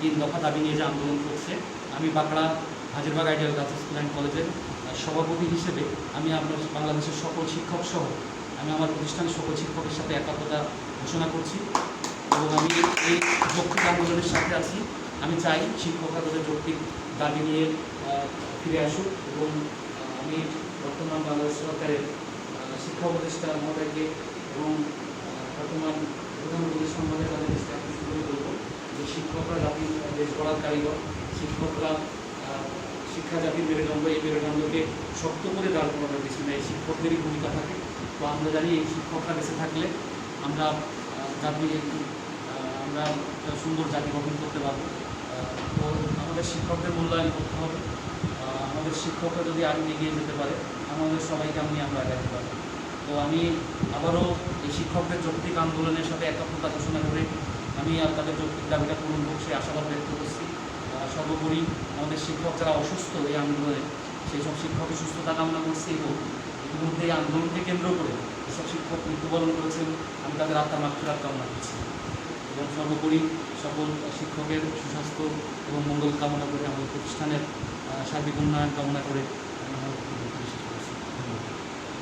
তিন দফা দাবি নিয়ে যে আন্দোলন করছে, আমি Bankra Hajirbag ideal girls school and কলেজের সভাপতি হিসেবে আমি আপনার বাংলাদেশের সকল শিক্ষক সহ, আমি আমার প্রতিষ্ঠানের সকল শিক্ষকের সাথে একাত্মতা ঘোষণা করছি এবং আমি এই যৌক্তিক আন্দোলনের সাথে আছি। আমি চাই শিক্ষকরা তাদের যৌক্তিক দাবি নিয়ে ফিরে আসুক এবং আমি বর্তমান বাংলাদেশ সরকারের শিক্ষা উপদেষ্টা মহোদয়কে এবং আহ, বর্তমান প্রধান উপদেষ্টা মহোদয় তাদের কাছে আমি শুরু করব যে শিক্ষকরা গড়ার কারিগর শিক্ষকরা শিক্ষা জাতির মেরুদণ্ড, এই মেরুদণ্ডকে শক্ত করে দাঁড় করানোর পিছনে এই শিক্ষকদেরই ভূমিকা থাকে। তো আমরা জানি এই শিক্ষকরা বেঁচে থাকলে আমরা জাতি আমরা সুন্দর জাতি গঠন করতে পারব। তো আমাদের শিক্ষকদের মূল্যায়ন করতে হবে। আমাদের শিক্ষকরা যদি আরও এগিয়ে যেতে পারে, আমাদের সবাইকে আমি আমরা আগাতে পারব। তো আমি আবারও এই শিক্ষকদের যৌক্তিক আন্দোলনের সাথে একাত্মতা ঘোষণা করে আমি আর তাদের যৌক্তিক দাবিটা পূরণ সেই আশাবাদ ব্যক্ত করছি। সর্বোপরি আমাদের শিক্ষক যারা অসুস্থ, এই আন্দোলনে সেই সব শিক্ষকের সুস্থতা কামনা করছি এবং ইতিমধ্যে এই আন্দোলনকে কেন্দ্র করে যেসব শিক্ষক মৃত্যুবরণ করেছেন, আমি তাদের আত্মার মাতৃরাত কামনা করছি। এবং সর্বোপরি সকল শিক্ষকের সুস্বাস্থ্য এবং মঙ্গল কামনা করে আমাদের প্রতিষ্ঠানের সার্বিক উন্নয়ন কামনা করে